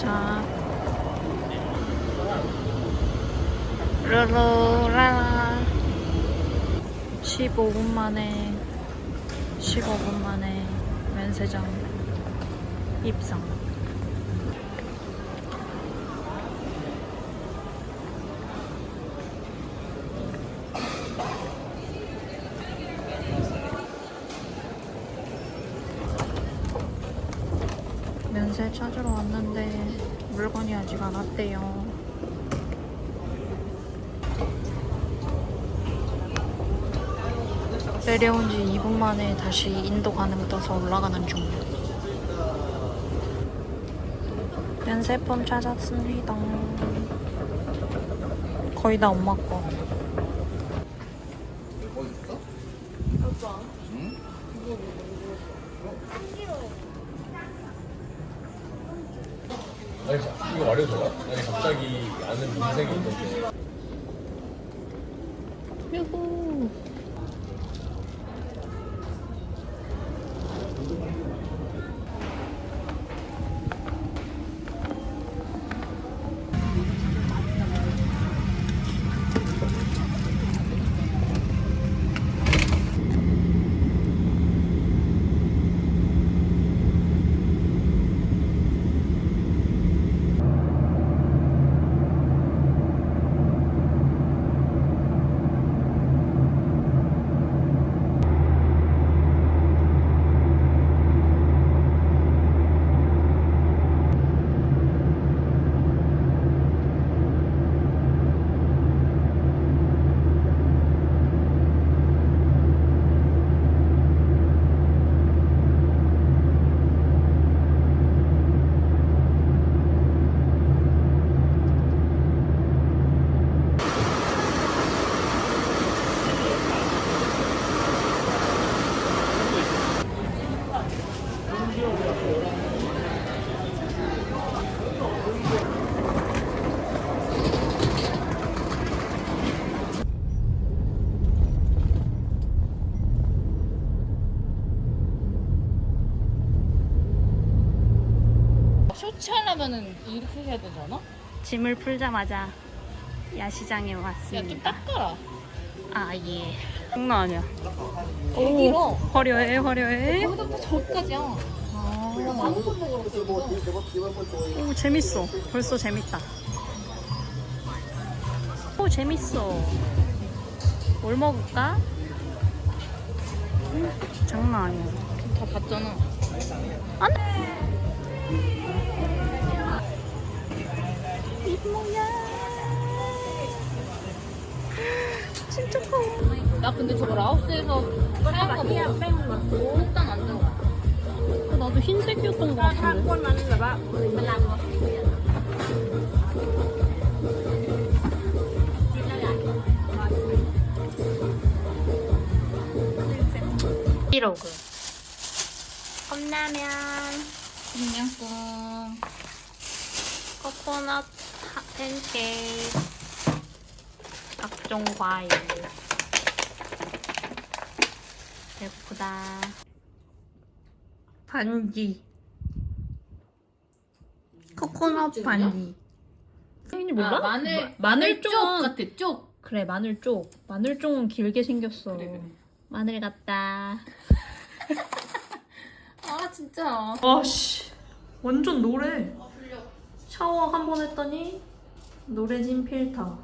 도착. 르르라라. 15분 만에 15분 만에 면세점 입성. 면세 찾으러 왔는데 물건이 아직 안 왔대요. 내려온 지 2분 만에 다시 인도 가능 떠서 올라가는 중. 면세품 찾았습니다. 거의 다 엄마 거. 아니 자- 이거 말해도 되나? 아니 갑자기 아는 민생이 있는데 유후. 쇼츠 하려면은 이렇게 해야 되잖아? 짐을 풀자마자 야시장에 야, 좀 왔습니다. 닦아라. 아, 예. 장난 아니야. 되게 길어. 화려해, 화려해. 여기서부터 저기까지야. 아, 방송 있어. 오, 재밌어. 벌써 재밌다. 오, 재밌어. 뭘 먹을까? 음, 장난 아니야. 다 봤잖아. 안 커. 나 근데 저거 라오스에서 하얀 거 먹어. 일단 안 들어가. 나도 흰색이었던 것 같은데. 브이로그 컵라면 그냥꿍. 코코넛 하- 팬케이크. 각종 과일. 예쁘다. 반지. 코코넛 반지. 생인지 몰라? 아, 마늘, 마- 마늘 쪽. 같아, 쪽. 그래 마늘 쪽. 마늘 쪽은 길게 생겼어. 그래, 그래. 마늘 같다 아, 진짜. 아씨 완전 노래. 샤워 한 번 했더니 노래진 필터